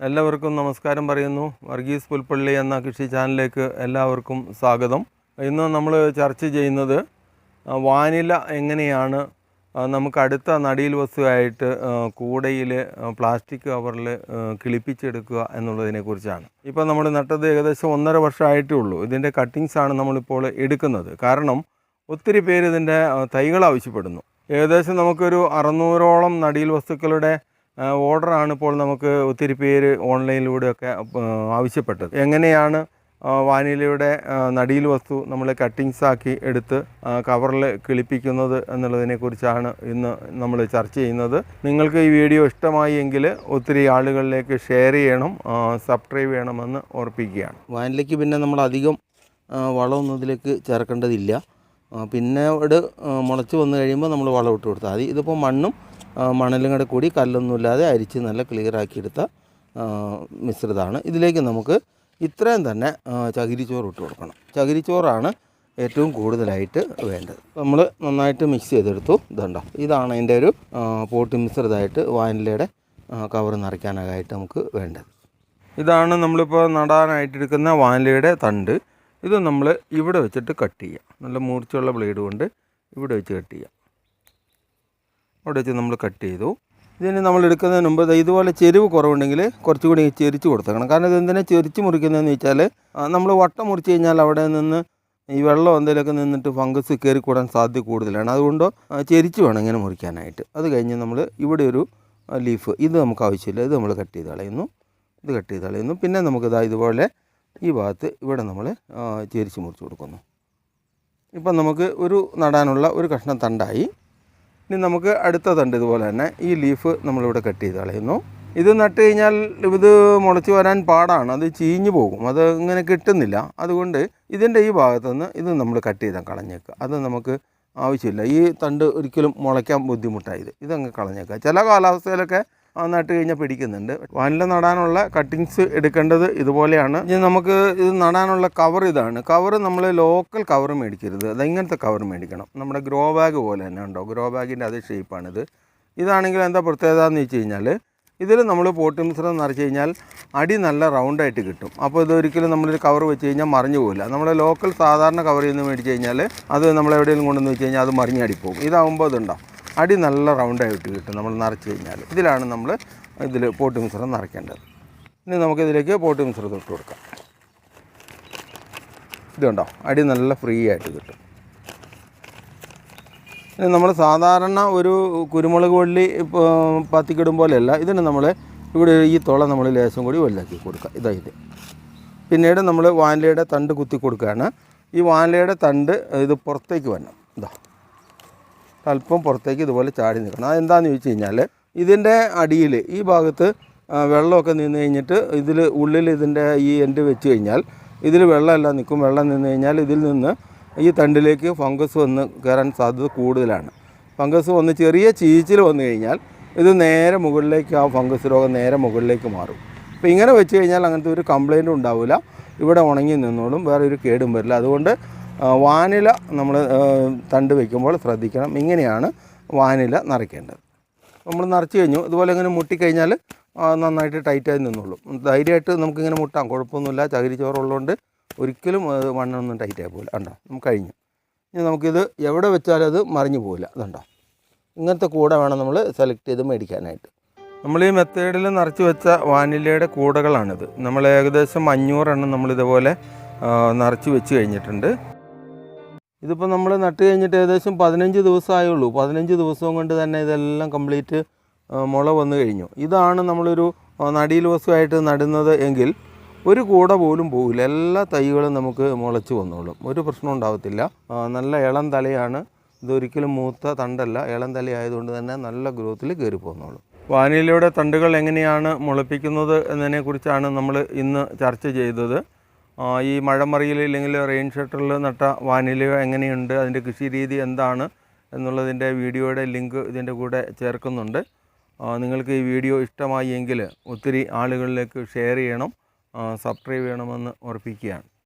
എല്ലാവർക്കും നമസ്കാരം പറയുന്നു. വർഗീസ് പുൽപ്പള്ളി എന്ന കൃഷി ചാനലിലേക്ക് എല്ലാവർക്കും സ്വാഗതം. ഇന്ന് നമ്മൾ ചർച്ച ചെയ്യുന്നത് വാനില എങ്ങനെയാണ് നമുക്ക് അടുത്ത നടിയിൽ വസ്തുവായിട്ട് കൂടയിൽ പ്ലാസ്റ്റിക് കവറിൽ കിളിപ്പിച്ചെടുക്കുക എന്നുള്ളതിനെ കുറിച്ചാണ്. ഇപ്പോൾ നമ്മൾ നട്ടത് ഏകദേശം ഒന്നര വർഷമായിട്ടേ ഉള്ളൂ. ഇതിന്റെ കട്ടിങ്സാണ് നമ്മളിപ്പോൾ എടുക്കുന്നത്. കാരണം ഒത്തിരി പേര് ഇതിന്റെ തൈകൾ ആവശ്യപ്പെടുന്നു. ഏകദേശം നമുക്കൊരു അറുന്നൂറോളം നടിയിൽ വസ്തുക്കളുടെ ഓർഡറാണ് ഇപ്പോൾ നമുക്ക് ഒത്തിരി പേര് ഓൺലൈനിലൂടെയൊക്കെ ആവശ്യപ്പെട്ടത്. എങ്ങനെയാണ് വാനിലയുടെ നടിയിൽ വസ്തു നമ്മൾ കട്ടിങ്സ് ആക്കി എടുത്ത് കവറിൽ കിളിപ്പിക്കുന്നത് എന്നുള്ളതിനെക്കുറിച്ചാണ് ഇന്ന് നമ്മൾ ചർച്ച ചെയ്യുന്നത്. നിങ്ങൾക്ക് ഈ വീഡിയോ ഇഷ്ടമായി എങ്കിൽ ഒത്തിരി ആളുകളിലേക്ക് ഷെയർ ചെയ്യണം സബ്സ്ക്രൈബ് ചെയ്യണമെന്ന് ഓർപ്പിക്കുകയാണ്. വാനിലയ്ക്ക് പിന്നെ നമ്മൾ അധികം വളമൊന്നും ഇതിലേക്ക് ചേർക്കേണ്ടതില്ല. ആ, പിന്നെ ഇവിടെ മുളച്ച് വന്നു കഴിയുമ്പോൾ നമ്മൾ വളം ഇട്ട് കൊടുത്താൽ മതി. ഇതിപ്പോൾ മണ്ണും മണലും കൂടെ കൂടി കല്ലൊന്നുമില്ലാതെ അരിച്ച് നല്ല ആ, മിശ്രിതമാണ്. ഇതിലേക്ക് നമുക്ക് ഇത്രയും തന്നെ ചകിരിച്ചോറ് ഇട്ട് കൊടുക്കണം. ചകിരിച്ചോറാണ് ഏറ്റവും കൂടുതലായിട്ട് വേണ്ടത്. നമ്മൾ നന്നായിട്ട് മിക്സ് ചെയ്തെടുത്തു. ഇതുണ്ടോ? ഇതാണ് അതിന്റെ ഒരു പോട്ടി മിശ്രിതമായിട്ട് വാനിലയുടെ കവർ നിറയ്ക്കാനായിട്ട് നമുക്ക് വേണ്ടത്. ഇതാണ് നമ്മളിപ്പോൾ നടാനായിട്ടെടുക്കുന്ന വാനിലയുടെ തണ്ട്. ഇത് നമ്മൾ ഇവിടെ വെച്ചിട്ട് കട്ട് ചെയ്യുക നല്ല മൂർച്ചയുള്ള ബ്ലേഡ് കൊണ്ട് ഇവിടെ വെച്ച് കട്ട് ചെയ്യുക അവിടെ വെച്ച് നമ്മൾ കട്ട് ചെയ്തു. ഇതിന് നമ്മൾ എടുക്കുന്നതിന് മുമ്പ് ഇതുപോലെ ചെരുവ് കുറവുണ്ടെങ്കിൽ കുറച്ചുകൂടി ചെരിച്ച് കൊടുത്തേക്കണം. കാരണം ഇത് എന്തിനാണ് ചെരിച്ച് മുറിക്കുന്നതെന്ന് വെച്ചാൽ നമ്മൾ വട്ടം മുറിച്ച് കഴിഞ്ഞാൽ അവിടെ നിന്ന് ഈ വെള്ളം എന്തെങ്കിലുമൊക്കെ നിന്നിട്ട് ഫംഗസ് കയറി കൂടാൻ സാധ്യത കൂടുതലാണ്. അതുകൊണ്ട് ചെരിച്ച് വേണം ഇങ്ങനെ മുറിക്കാനായിട്ട്. അത് കഴിഞ്ഞ് നമ്മൾ ഇവിടെ ഒരു ലീഫ് ഇത് നമുക്ക് ആവശ്യമില്ല. ഇത് നമ്മൾ കട്ട് ചെയ്ത് കളയുന്നു. ഇത് കട്ട് ചെയ്ത് കളയുന്നു. പിന്നെ നമുക്കിതാ ഇതുപോലെ ഈ ഭാഗത്ത് ഇവിടെ നമ്മൾ ചെരിച്ച് മുറിച്ച് കൊടുക്കുന്നു. ഇപ്പം നമുക്ക് ഒരു നടാനുള്ള ഒരു കഷ്ണം തണ്ടായി. ഇനി നമുക്ക് അടുത്ത തണ്ട് ഇതുപോലെ തന്നെ ഈ ലീഫ് നമ്മളിവിടെ കട്ട് ചെയ്ത് കളയുന്നു. ഇത് നട്ട് കഴിഞ്ഞാൽ ഇത് മുളച്ച് വരാൻ പാടാണ്. അത് ചീഞ്ഞു പോകും. അത് ഇങ്ങനെ കിട്ടുന്നില്ല. അതുകൊണ്ട് ഇതിന്റെ ഈ ഭാഗത്തുനിന്ന് ഇത് നമ്മൾ കട്ട് ചെയ്താൽ കളഞ്ഞേക്കുക. അത് നമുക്ക് ആവശ്യമില്ല. ഈ തണ്ട് ഒരിക്കലും മുളയ്ക്കാൻ ബുദ്ധിമുട്ടായത്. ഇതങ്ങ് കളഞ്ഞേക്കുക. ചില കാലാവസ്ഥയിലൊക്കെ നട്ട് കഴിഞ്ഞാൽ പിടിക്കുന്നുണ്ട്. വാനില നടാനുള്ള കട്ടിങ്സ് എടുക്കേണ്ടത് ഇതുപോലെയാണ്. ഇനി നമുക്ക് ഇത് നടാനുള്ള കവർ ഇതാണ്. കവർ നമ്മൾ ലോക്കൽ കവർ മേടിക്കരുത്. അത് ഇങ്ങനത്തെ കവർ മേടിക്കണം. നമ്മുടെ ഗ്രോ ബാഗ് പോലെ തന്നെ ഉണ്ടോ? ഗ്രോ ബാഗിന്റെ അതേ ഷേപ്പാണിത് ഇതാണെങ്കിൽ എന്താ പ്രത്യേകത എന്ന് വെച്ച് കഴിഞ്ഞാൽ ഇതിൽ നമ്മൾ പോട്ടി മിശ്രം നിറച്ച് കഴിഞ്ഞാൽ അടി നല്ല റൗണ്ടായിട്ട് കിട്ടും. അപ്പോൾ ഇതൊരിക്കലും നമ്മളൊരു കവർ വെച്ച് കഴിഞ്ഞാൽ മറിഞ്ഞു പോകില്ല നമ്മുടെ ലോക്കൽ സാധാരണ കവറിൽ നിന്ന് മേടിച്ച് കഴിഞ്ഞാൽ അത് നമ്മൾ എവിടെയെങ്കിലും കൊണ്ടുവന്ന് വെച്ച് കഴിഞ്ഞാൽ അത് മറിഞ്ഞടിപ്പോകും ഇതാകുമ്പോൾ അതുണ്ടാവും അടി നല്ല റൗണ്ടായിട്ട് കിട്ടും നമ്മൾ നിറച്ച് കഴിഞ്ഞാൽ ഇതിലാണ് നമ്മൾ ഇതിൽ പോട്ട് മിശ്രം നിറയ്ക്കേണ്ടത്. ഇനി നമുക്കിതിലേക്ക് പോട്ട് മിശ്രം തൊട്ട് കൊടുക്കാം. ഇതുണ്ടോ അടി നല്ല ഫ്രീ ആയിട്ട് കിട്ടും. ഇനി നമ്മൾ സാധാരണ ഒരു കുരുമുളക് വള്ളി പത്തിക്കിടും പോലെയല്ല. ഇതിന് നമ്മൾ ഇവിടെ ഈ തുള നമ്മൾ ലേശം കൂടി വലുതാക്കി കൊടുക്കുക ഇതാ ഇത്. പിന്നീട് നമ്മൾ വാനിലയുടെ തണ്ട് കുത്തി കൊടുക്കുകയാണ്. ഈ വാനിലയുടെ തണ്ട് ഇത് പുറത്തേക്ക് വരണം. ഇതാ. അല്പം പുറത്തേക്ക് ഇതുപോലെ ചാടി നിൽക്കണം. അതെന്താണെന്ന് ചോദിച്ചു കഴിഞ്ഞാൽ ഇതിന്റെ അടിയിൽ ഈ ഭാഗത്ത് വെള്ളമൊക്കെ നിന്ന് കഴിഞ്ഞിട്ട് ഇതിൽ ഉള്ളിൽ ഇതിന്റെ ഈ എൻഡ് വെച്ച് കഴിഞ്ഞാൽ ഇതിൽ വെള്ളമല്ല നിൽക്കും. വെള്ളം നിന്ന് കഴിഞ്ഞാൽ ഇതിൽ നിന്ന് ഈ തണ്ടിലേക്ക് ഫംഗസ് വന്ന് കയറാൻ സാധ്യത കൂടുതലാണ്. ഫംഗസ് വന്ന് ചെറിയ ചീച്ചിൽ വന്നു കഴിഞ്ഞാൽ ഇത് നേരെ മുകളിലേക്ക് ആ ഫംഗസ് രോഗം നേരെ മുകളിലേക്ക് മാറും. അപ്പോൾ ഇങ്ങനെ വെച്ച് കഴിഞ്ഞാൽ അങ്ങനത്തെ ഒരു കംപ്ലൈന്റും ഉണ്ടാവില്ല. ഇവിടെ ഉണങ്ങി നിന്നോളും വേറെ ഒരു കേടും വരില്ല. അതുകൊണ്ട് വാനില നമ്മൾ തണ്ട് വയ്ക്കുമ്പോൾ ശ്രദ്ധിക്കണം. ഇങ്ങനെയാണ് വാനില നിറയ്ക്കേണ്ടത് നമ്മൾ നിറച്ച് കഴിഞ്ഞു. ഇതുപോലെ ഇങ്ങനെ മുട്ടിക്കഴിഞ്ഞാൽ നന്നായിട്ട് ടൈറ്റായി നിന്നുള്ളൂ ധൈര്യമായിട്ട് നമുക്കിങ്ങനെ മുട്ടാം. കുഴപ്പമൊന്നുമില്ല. ചകിരി ചോറുള്ളതുകൊണ്ട് ഒരിക്കലും മണ്ണൊന്നും ടൈറ്റായി പോകില്ല കണ്ടോ? നമുക്ക് കഴിഞ്ഞു. ഇനി നമുക്കിത് എവിടെ വെച്ചാലും അത് മറിഞ്ഞു പോകില്ല അതുണ്ടോ ഇങ്ങനത്തെ കൂട വേണം നമ്മൾ സെലക്ട് ചെയ്ത് മേടിക്കാനായിട്ട്. നമ്മൾ ഈ മെത്തേഡിൽ നിറച്ച് വെച്ച വാനിലയുടെ കൂടകളാണിത്. നമ്മൾ ഏകദേശം അഞ്ഞൂറെണ്ണം നമ്മൾ ഇതുപോലെ നിറച്ച് വെച്ച് കഴിഞ്ഞിട്ടുണ്ട്. ഇതിപ്പോൾ നമ്മൾ നട്ട് കഴിഞ്ഞിട്ട് ഏകദേശം പതിനഞ്ച് ദിവസമായുള്ളൂ. പതിനഞ്ച് ദിവസവും കൊണ്ട് തന്നെ ഇതെല്ലാം കംപ്ലീറ്റ് മുള വന്നു കഴിഞ്ഞു. ഇതാണ് നമ്മളൊരു നടിയിൽ വസ്തുവായിട്ട് നടുന്നത് എങ്കിൽ ഒരു കൂട പോലും പോകില്ല. എല്ലാ തൈകളും നമുക്ക് മുളച്ച് വന്നോളും. ഒരു പ്രശ്നം ഉണ്ടാകത്തില്ല നല്ല ഇളം തലയാണ്. ഇതൊരിക്കലും മൂത്ത തണ്ടല്ല. ഇളം തല ആയതുകൊണ്ട് തന്നെ നല്ല ഗ്രോത്തിൽ കയറി പോന്നോളും. വാനിലയുടെ തണ്ടുകൾ എങ്ങനെയാണ് മുളപ്പിക്കുന്നത് എന്നതിനെക്കുറിച്ചാണ് നമ്മൾ ഇന്ന് ചർച്ച ചെയ്തത്. ഈ മഴമറിയിൽ ഇല്ലെങ്കിൽ റെയിൻ ഷട്ടറിൽ നട്ട വാനിലയോ എങ്ങനെയുണ്ട്? അതിന്റെ കൃഷി രീതി എന്താണ്? എന്നുള്ളതിന്റെ വീഡിയോയുടെ ലിങ്ക് ഇതിന്റെ കൂടെ ചേർക്കുന്നുണ്ട്. നിങ്ങൾക്ക് ഈ വീഡിയോ ഇഷ്ടമായി എങ്കിൽ ഒത്തിരി ആളുകളിലേക്ക് ഷെയർ ചെയ്യണം. സബ്സ്ക്രൈബ് ചെയ്യണമെന്ന് ഓർപ്പിക്കുകയാണ്